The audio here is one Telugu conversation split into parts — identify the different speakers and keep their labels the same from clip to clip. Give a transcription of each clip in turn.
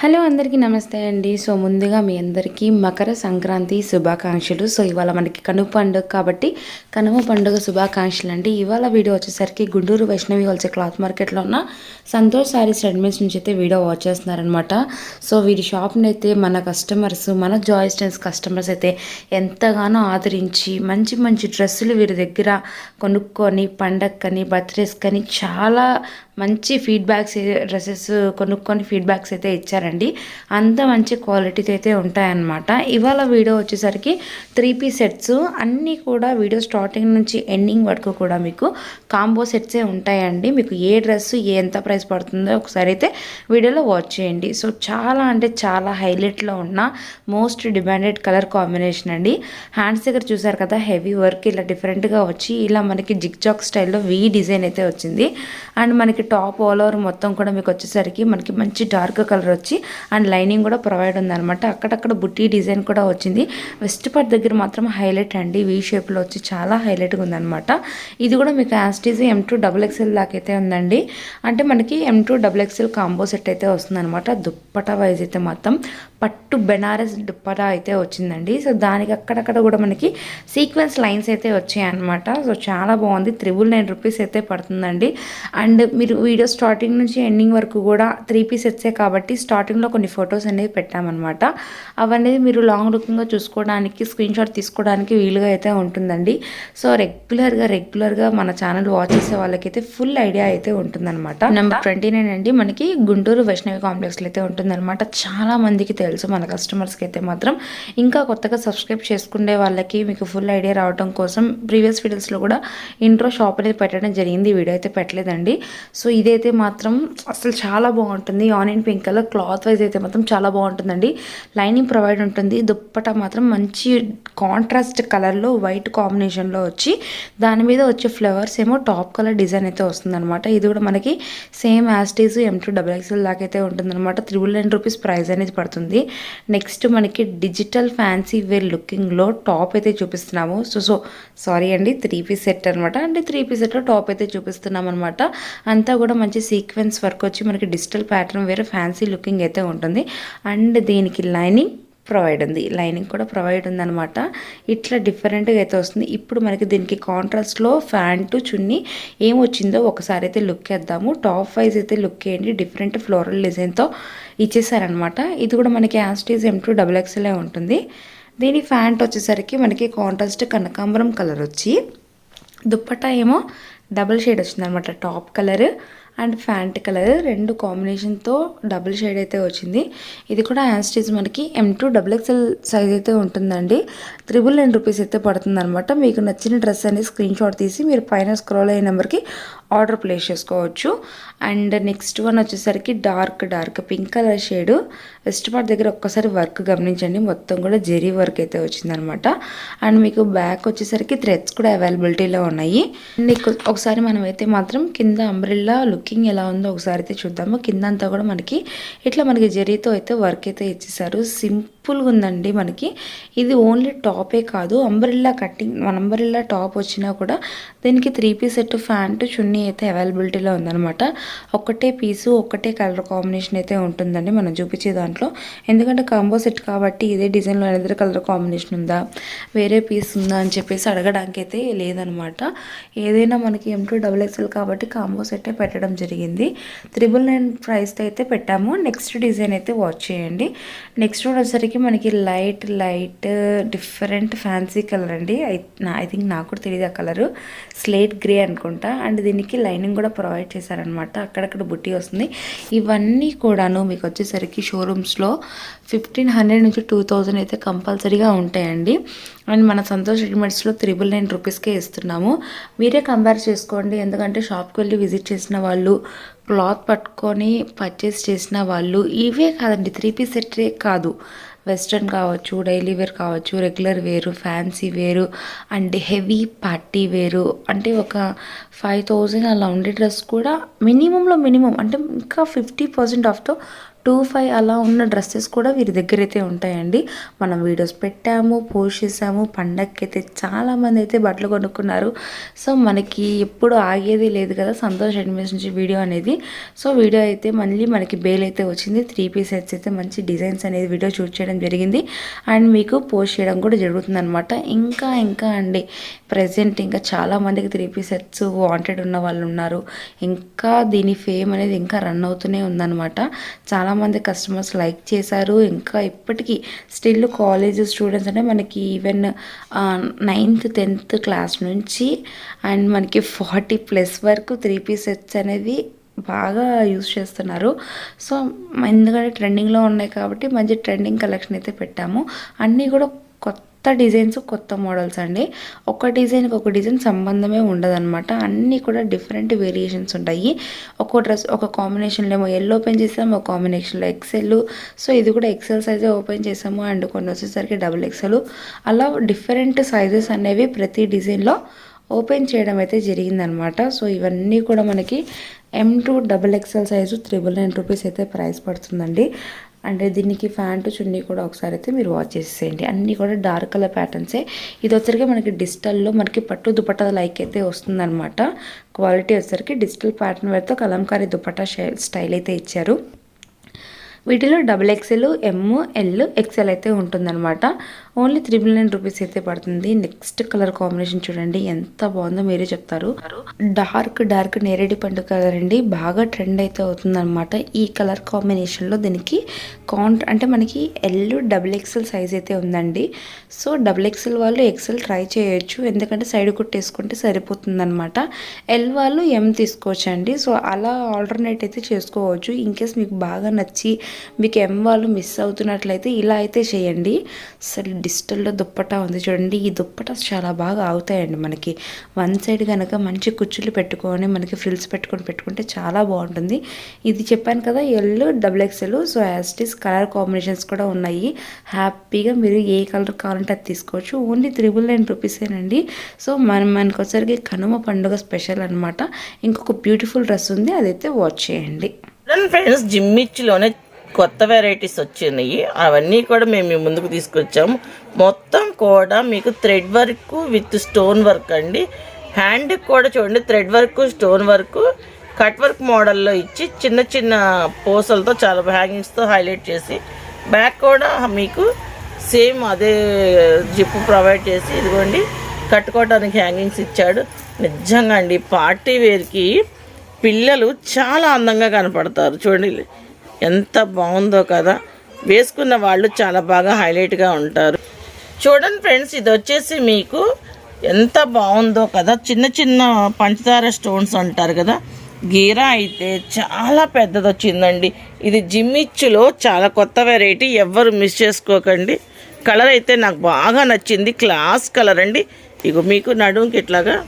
Speaker 1: హలో అందరికీ నమస్తే అండి. సో ముందుగా మీ అందరికీ మకర సంక్రాంతి శుభాకాంక్షలు. సో ఇవాళ మనకి కనుమ పండుగ కాబట్టి కనుమ పండుగ శుభాకాంక్షలు అండి. ఇవాళ వీడియో వచ్చేసరికి గుంటూరు వైష్ణవి హోల్సేల్ క్లాత్ మార్కెట్లో ఉన్న సంతోష్ సారీస్ రెడీమేడ్స్ నుంచి అయితే వీడియో వాచ్ చేస్తున్నారనమాట సో వీరి షాప్ని అయితే మన కస్టమర్స్ మన జాయ్ స్టెన్స్ కస్టమర్స్ అయితే ఎంతగానో ఆదరించి మంచి మంచి డ్రెస్సులు వీరి దగ్గర కొనుక్కొని పండగకని బర్త్డేస్ కానీ చాలా మంచి ఫీడ్బ్యాక్స్ డ్రెస్సెస్ కొనుక్కొని ఫీడ్బ్యాక్స్ అయితే ఇచ్చారండి. అంత మంచి క్వాలిటీతో అయితే ఉంటాయన్నమాట. ఇవాళ వీడియో వచ్చేసరికి త్రీ పీస్ సెట్స్ అన్నీ కూడా వీడియో స్టార్టింగ్ నుంచి ఎండింగ్ వరకు కూడా మీకు కాంబో సెట్సే ఉంటాయండి. మీకు ఏ డ్రెస్ ఎంత ప్రైస్ పడుతుందో ఒకసారి అయితే వీడియోలో వాచ్ చేయండి. సో చాలా అంటే చాలా హైలైట్లో ఉన్న మోస్ట్ డిమాండెడ్ కలర్ కాంబినేషన్ అండి. హ్యాండ్స్ దగ్గర చూసారు కదా హెవీ వర్క్ ఇలా డిఫరెంట్గా వచ్చి ఇలా మనకి జిగ్ జాక్ స్టైల్లో వీ డిజైన్ అయితే వచ్చింది. అండ్ మనకి టాప్ ఆల్ ఓవర్ మొత్తం కూడా మీకు వచ్చేసరికి మనకి మంచి డార్క్ కలర్ వచ్చి అండ్ లైనింగ్ కూడా ప్రొవైడ్ ఉందనమాట అక్కడక్కడ బుట్టి డిజైన్ కూడా వచ్చింది. వెస్ట్ పార్ట్ దగ్గర మాత్రం హైలైట్ అండి. వీ షేప్లో వచ్చి చాలా హైలైట్గా ఉందనమాట ఇది కూడా మీకు యాస్టీజ్ ఎం టూ డబుల్ ఎక్స్ఎల్ దాకా అయితే ఉందండి. అంటే మనకి M two double XL combo set అయితే వస్తుందన్నమాట. దుప్పట వైజ్ అయితే మొత్తం పట్టు బెనారస్ దుప్పట అయితే వచ్చిందండి. సో దానికి అక్కడక్కడ కూడా మనకి సీక్వెన్స్ లైన్స్ అయితే వచ్చాయి అనమాట సో చాలా బాగుంది. త్రిబుల్ నైన్ రూపీస్ అయితే పడుతుందండి. అండ్ మీరు వీడియో స్టార్టింగ్ నుంచి ఎండింగ్ వరకు కూడా త్రీ పీస్ సెట్సే కాబట్టి స్టార్టింగ్లో కొన్ని ఫొటోస్ అనేవి పెట్టామన్నమాట. అవన్నీ మీరు లాంగ్ లుకింగ్గా చూసుకోవడానికి స్క్రీన్ షాట్ తీసుకోవడానికి వీలుగా అయితే ఉంటుందండి. సో రెగ్యులర్గా రెగ్యులర్గా మన ఛానల్ వాచ్ చేసే వాళ్ళకైతే ఫుల్ ఐడియా అయితే ఉంటుందన్నమాట. నెంబర్ ట్వంటీ నైన్ అండి. మనకి గుంటూరు వైష్ణవి కాంప్లెక్స్లో అయితే ఉంటుందన్నమాట. చాలా మందికి తెలుసు మన కస్టమర్స్కి అయితే మాత్రం. ఇంకా కొత్తగా సబ్స్క్రైబ్ చేసుకునే వాళ్ళకి మీకు ఫుల్ ఐడియా రావడం కోసం ప్రీవియస్ వీడియోస్లో కూడా ఇంట్రో షాప్ అనేది పెట్టడం జరిగింది వీడియో అయితే పెట్టలేదండి. సో ఇదైతే మాత్రం అసలు చాలా బాగుంటుంది. Onion pink colour cloth wise అయితే మాత్రం చాలా బాగుంటుందండి. లైనింగ్ ప్రొవైడ్ ఉంటుంది. దుప్పట మాత్రం మంచి కాంట్రాస్ట్ కలర్లో వైట్ కాంబినేషన్లో వచ్చి దాని మీద వచ్చే ఫ్లవర్స్ ఏమో టాప్ కలర్ డిజైన్ అయితే వస్తుందన్నమాట. ఇది కూడా మనకి సేమ్ యాస్టీస్ ఎం టూ డబల్ ఎక్స్ఎల్ దాకా అయితే ఉంటుందన్నమాట. త్రిబుల్ నైన్ రూపీస్ ప్రైస్ అనేది పడుతుంది. నెక్స్ట్ మనకి డిజిటల్ ఫ్యాన్సీ వేర్ లుకింగ్లో టాప్ అయితే చూపిస్తున్నాము. సో సో సారీ అండి త్రీ పీస్ సెట్ అనమాట అంటే త్రీ పీస్ సెట్లో టాప్ అయితే చూపిస్తున్నాం అనమాట అంతా కూడా మంచి సీక్వెన్స్ వర్క్ వచ్చి మనకి డిజిటల్ ప్యాటర్న్ వేరే ఫ్యాన్సీ లుకింగ్ అయితే ఉంటుంది. అండ్ దీనికి లైనింగ్ ప్రొవైడ్ ఉంది. లైనింగ్ కూడా ప్రొవైడ్ ఉందనమాట ఇట్లా డిఫరెంట్గా అయితే వస్తుంది. ఇప్పుడు మనకి దీనికి కాంట్రాస్ట్లో ఫ్యాంటు చున్నీ ఏం వచ్చిందో ఒకసారి అయితే లుక్ వేద్దాము టాప్ వైజ్ అయితే లుక్ వేయండి డిఫరెంట్ ఫ్లోరల్ డిజైన్తో ఇచ్చేసారనమాట ఇది కూడా మనకి యాస్టీజ్ ఎం టూ డబుల్ ఎక్స్ఎల్ఏ ఉంటుంది. దీని ఫ్యాంట్ వచ్చేసరికి మనకి కాంట్రాస్ట్ కనకాంబరం కలర్ వచ్చి దుప్పట్టా ఏమో డబుల్ షేడ్ వచ్చిందనమాట top colour and pant colour రెండు కాంబినేషన్తో డబుల్ షేడ్ అయితే వచ్చింది. ఇది కూడా యాన్స్టీజ్ మనకి M to double XL size అయితే ఉంటుందండి. త్రిబుల్ నైన్ రూపీస్ అయితే పడుతుంది అనమాట మీకు నచ్చిన డ్రెస్ అనేది స్క్రీన్ షాట్ తీసి మీరు పైన స్క్రోల్ అయ్యే నెంబర్కి ఆర్డర్ ప్లేస్ చేసుకోవచ్చు. అండ్ నెక్స్ట్ వన్ వచ్చేసరికి dark dark pink colour shade. Waist part దగ్గర ఒక్కసారి వర్క్ గమనించండి. మొత్తం కూడా జెరీ వర్క్ అయితే వచ్చిందనమాట. అండ్ మీకు బ్యాక్ వచ్చేసరికి థ్రెడ్స్ కూడా అవైలబిలిటీలో ఉన్నాయి. నీకు ఒకసారి మనం అయితే మాత్రం కింద అంబ్రిల్లా లుకింగ్ ఎలా ఉందో ఒకసారి అయితే చూద్దాము. కింద అంతా కూడా మనకి ఇట్లా మనకి జెరీతో అయితే వర్క్ అయితే ఇచ్చేసారు ఫుల్గా ఉందండి మనకి. ఇది ఓన్లీ టాపే కాదు అంబ్రిల్లా కట్టింగ్ మన అంబ్రిల్లా టాప్ వచ్చినా కూడా దీనికి three piece set pant chunni అయితే అవైలబిలిటీలో ఉందనమాట ఒక్కటే పీసు ఒక్కటే కలర్ కాంబినేషన్ అయితే ఉంటుందండి మనం చూపించే దాంట్లో. ఎందుకంటే కాంబో సెట్ కాబట్టి ఇదే డిజైన్లో ఎదురు కలర్ కాంబినేషన్ ఉందా వేరే పీస్ ఉందా అని చెప్పేసి అడగడానికి అయితే లేదనమాట ఏదైనా మనకి ఎం టూ డబుల్ ఎక్స్ఎల్ కాబట్టి కాంబో సెట్టే పెట్టడం జరిగింది. త్రిబుల్ నైన్ ప్రైస్తో అయితే పెట్టాము. నెక్స్ట్ డిజైన్ అయితే వాచ్ చేయండి. నెక్స్ట్ వచ్చేసరికి మనకి light light different fancy colour అండి. ఐ ఐ థింక్ నాకు కూడా తెలియదు ఆ కలరు. స్లేట్ గ్రే అనుకుంటా. అండ్ దీనికి లైనింగ్ కూడా ప్రొవైడ్ చేశారనమాట అక్కడక్కడ బుట్టి వస్తుంది. ఇవన్నీ కూడాను మీకు వచ్చేసరికి షోరూమ్స్లో ఫిఫ్టీన్ హండ్రెడ్ నుంచి టూ థౌజండ్ అయితే కంపల్సరీగా ఉంటాయండి. అండ్ మన సంతోష్ రెడీమేడ్స్లో త్రిబుల్ నైన్ రూపీస్కే ఇస్తున్నాము. మీరే కంపేర్ చేసుకోండి. ఎందుకంటే షాప్కి వెళ్ళి విజిట్ చేసిన వాళ్ళు క్లాత్ పట్టుకొని పర్చేస్ చేసిన వాళ్ళు ఇవే కాదండి త్రీ పీస్ సెట్టే కాదు. వెస్ట్రన్ కావచ్చు డైలీ వేర్ కావచ్చు రెగ్యులర్ వేరు ఫ్యాన్సీ వేరు అండ్ హెవీ పార్టీ వేరు అంటే ఒక ఫైవ్ థౌజండ్ అలా ఉండే డ్రెస్ కూడా మినిమంలో మినిమం అంటే ఇంకా ఫిఫ్టీ పర్సెంట్ ఆఫ్తో టూ ఫైవ్ అలా ఉన్న డ్రెస్సెస్ కూడా వీరి దగ్గర అయితే ఉంటాయండి. మనం వీడియోస్ పెట్టాము పోస్ట్ చేసాము పండగకి అయితే చాలామంది అయితే బట్టలు కొనుక్కున్నారు. సో మనకి ఎప్పుడు ఆగేది లేదు కదా సంతోష్ అడ్మిషన్ నుంచి వీడియో అనేది. సో వీడియో అయితే మళ్ళీ మనకి బేల్ అయితే వచ్చింది. త్రీ పీస్ సెట్స్ అయితే మంచి డిజైన్స్ అనేది వీడియో షూట్ చేయడం జరిగింది. అండ్ మీకు పోస్ట్ చేయడం కూడా జరుగుతుంది అనమాట ఇంకా ఇంకా అండి ప్రజెంట్ ఇంకా చాలామందికి త్రీ పీస్ సెట్స్ వాంటెడ్ ఉన్న వాళ్ళు ఉన్నారు. ఇంకా దీని ఫేమ్ అనేది ఇంకా రన్ అవుతూనే ఉందన్నమాట. చాలా చాలామంది కస్టమర్స్ లైక్ చేశారు. ఇంకా ఇప్పటికీ స్టిల్ కాలేజ్ స్టూడెంట్స్ అంటే మనకి ఈవెన్ నైన్త్ టెన్త్ క్లాస్ నుంచి అండ్ మనకి ఫార్టీ ప్లస్ వరకు త్రీ పీస్ సెట్స్ అనేది బాగా యూస్ చేస్తున్నారు. సో ఎందుకంటే ట్రెండింగ్లో ఉన్నాయి కాబట్టి మంచి ట్రెండింగ్ కలెక్షన్ అయితే పెట్టాము. అన్నీ కూడా కొత్త కొత్త డిజైన్స్ కొత్త మోడల్స్ అండి. ఒక డిజైన్కి ఒక డిజైన్ సంబంధమే ఉండదన్నమాట. అన్నీ కూడా డిఫరెంట్ వేరియేషన్స్ ఉంటాయి. ఒక్కో డ్రెస్ ఒక కాంబినేషన్లో ఏమో ఎల్లో ఓపెన్ చేసాము ఒక కాంబినేషన్లో ఎక్సెల్ సో ఇది కూడా ఎక్సెల్ సైజే ఓపెన్ చేసాము అండ్ కొన్ని వచ్చేసరికి డబుల్ ఎక్సెల్ అలా డిఫరెంట్ సైజెస్ అనేవి ప్రతి డిజైన్లో ఓపెన్ చేయడం అయితే జరిగిందనమాట సో ఇవన్నీ కూడా మనకి M to double XL size triple nine rupees అయితే ప్రైస్ పడుతుందండి. అంటే దీనికి ప్యాంటు చున్నీ కూడా ఒకసారి అయితే మీరు వాచ్ చేసేయండి అన్నీ కూడా డార్క్ కలర్ ప్యాటర్న్సే. ఇది వచ్చరికి మనకి డిజిటల్లో మనకి పట్టు దుపట్టా లైక్ అయితే వస్తుందన్నమాట. క్వాలిటీ వచ్చరికి డిజిటల్ ప్యాటర్న్ వేర్తో కలంకారీ దుపట్టా స్టైల్ అయితే ఇచ్చారు. వీటిలో double XL M L XL అయితే ఉంటుందన్నమాట. ఓన్లీ త్రిబుల్ నైన్ రూపీస్ అయితే పడుతుంది. నెక్స్ట్ కలర్ కాంబినేషన్ చూడండి ఎంత బాగుందో మీరే చెప్తారు. డార్క్ డార్క్ నేరేడి పండు కలర్ అండి. బాగా ట్రెండ్ అయితే అవుతుందన్నమాట. ఈ కలర్ కాంబినేషన్లో దీనికి కాంట్ అంటే మనకి ఎల్ డబుల్ ఎక్సెల్ సైజ్ అయితే ఉందండి. సో డబుల్ ఎక్సెల్ వాళ్ళు ఎక్సెల్ ట్రై చేయొచ్చు. ఎందుకంటే సైడ్ కుట్టేసుకుంటే సరిపోతుందనమాట ఎల్ వాళ్ళు ఎం తీసుకోవచ్చు అండి సో అలా ఆల్టర్నేట్ అయితే చేసుకోవచ్చు. ఇన్ కేస్ మీకు బాగా నచ్చి మీకు ఎం వాళ్ళు మిస్ అవుతున్నట్లయితే ఇలా అయితే చేయండి. అసలు డిజిటల్లో దుప్పటా ఉంది చూడండి. ఈ దుప్పట చాలా బాగా అవుతాయండి మనకి. వన్ సైడ్ కనుక మంచి కుచ్చులు పెట్టుకొని మనకి ఫ్రిల్స్ పెట్టుకొని పెట్టుకుంటే చాలా బాగుంటుంది. ఇది చెప్పాను కదా ఎల్ డబుల్ ఎక్స్ఎల్ సో యాస్టిస్ కలర్ కాంబినేషన్స్ కూడా ఉన్నాయి. హ్యాపీగా మీరు ఏ కలర్ కావాలంటే అది తీసుకోవచ్చు. ఓన్లీ త్రిబుల్ నైన్ రూపీసేనండి సో మనం మనకు వచ్చరికి కనుమ పండుగ స్పెషల్ అనమాట ఇంకొక బ్యూటిఫుల్ డ్రెస్ ఉంది అదైతే వాచ్ చేయండి.
Speaker 2: ఫ్రెండ్స్ జిమ్మిచ్లోనే కొత్త వెరైటీస్ వచ్చినాయి. అవన్నీ కూడా మేము మీ ముందుకు తీసుకొచ్చాము. మొత్తం కూడా మీకు thread work with stone work అండి. హ్యాండ్కి కూడా చూడండి thread work stone work cut work మోడల్లో ఇచ్చి చిన్న చిన్న పూసలతో చాలా హ్యాంగింగ్స్తో హైలైట్ చేసి బ్యాక్ కూడా మీకు సేమ్ అదే జిప్పు ప్రొవైడ్ చేసి ఇదిగోండి కట్టుకోవడానికి హ్యాంగింగ్స్ ఇచ్చాడు. నిజంగా అండి పార్టీ వేర్కి పిల్లలు చాలా అందంగా కనపడతారు. చూడండి ఎంత బాగుందో కదా. వేసుకున్న వాళ్ళు చాలా బాగా హైలైట్గా ఉంటారు. చూడండి ఫ్రెండ్స్ ఇది వచ్చేసి మీకు ఎంత బాగుందో కదా. చిన్న చిన్న పంచదార స్టోన్స్ అంటారు కదా. గీరా అయితే చాలా పెద్దది వచ్చిందండి. ఇది జిమ్మిచ్చులో చాలా కొత్త వెరైటీ ఎవ్వరు మిస్ చేసుకోకండి. కలర్ అయితే నాకు బాగా నచ్చింది. క్లాస్ కలర్ అండి. ఇక మీకు నడుముకి ఇట్లాగా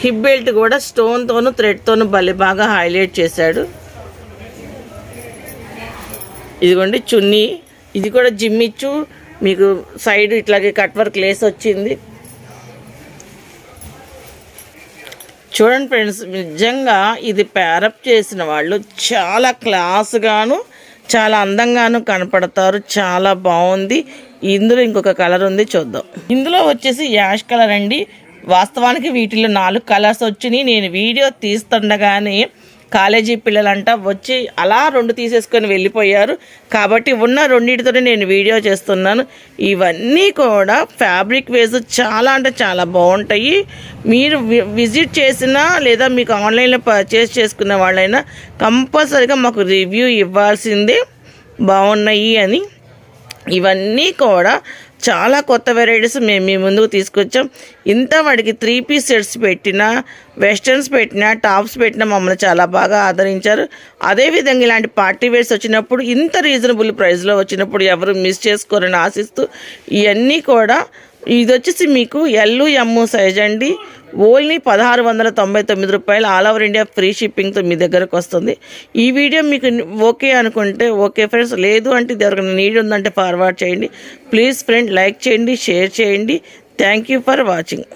Speaker 2: హిప్ బెల్ట్ కూడా స్టోన్తోనూ థ్రెడ్తోనూ భలే బాగా హైలైట్ చేశాడు. ఇదిగోండి చున్నీ. ఇది కూడా జిమ్ ఇచ్చు. మీకు సైడ్ ఇట్లాగే కట్ వర్క్ లేస్ వచ్చింది. చూడండి ఫ్రెండ్స్ నిజంగా ఇది ప్యారప్ చేసిన వాళ్ళు చాలా క్లాస్గాను చాలా అందంగాను కనపడతారు. చాలా బాగుంది. ఇందులో ఇంకొక కలర్ ఉంది చూద్దాం. ఇందులో వచ్చేసి యాష్ కలర్ అండి. వాస్తవానికి వీటిలో నాలుగు కలర్స్ వచ్చినాయి. నేను వీడియో తీస్తుండగానే కాలేజీ పిల్లలంట వచ్చి అలా రెండు తీసేసుకొని వెళ్ళిపోయారు. కాబట్టి ఉన్న రెండింటితోనే నేను వీడియో చేస్తున్నాను. ఇవన్నీ కూడా ఫ్యాబ్రిక్ వేస్ చాలా అంటే చాలా బాగుంటాయి. మీరు విజిట్ చేసినా లేదా మీకు ఆన్లైన్లో పర్చేస్ చేసుకున్న వాళ్ళైనా కంపల్సరీగా మాకు రివ్యూ ఇవ్వాల్సిందే. బాగున్నాయి అని. ఇవన్నీ కూడా చాలా కొత్త వెరైటీస్ మేము మీ ముందుకు తీసుకొచ్చాం. ఇంత వాడికి త్రీ పీస్ సెట్స్ పెట్టినా వెస్టర్న్స్ పెట్టినా టాప్స్ పెట్టినా మమ్మల్ని చాలా బాగా ఆదరించారు. అదేవిధంగా ఇలాంటి పార్టీ వేర్స్ వచ్చినప్పుడు ఇంత రీజనబుల్ ప్రైస్లో వచ్చినప్పుడు ఎవరు మిస్ చేసుకోరని ఆశిస్తూ ఇవన్నీ కూడా ఇది వచ్చేసి మీకు ఎల్లు ఎమ్ము సైజ్ అండి. ఓన్లీ పదహారు వందల తొంభై తొమ్మిది రూపాయలు ఆల్ ఓవర్ ఇండియా ఫ్రీ షిప్పింగ్తో మీ దగ్గరకు వస్తుంది. ఈ వీడియో మీకు ఓకే అనుకుంటే ఓకే ఫ్రెండ్స్ లేదు అంటే ఎవరికైనా నీడ్ ఉందంటే ఫార్వర్డ్ చేయండి. ప్లీజ్ ఫ్రెండ్ లైక్ చేయండి షేర్ చేయండి. Thank you for watching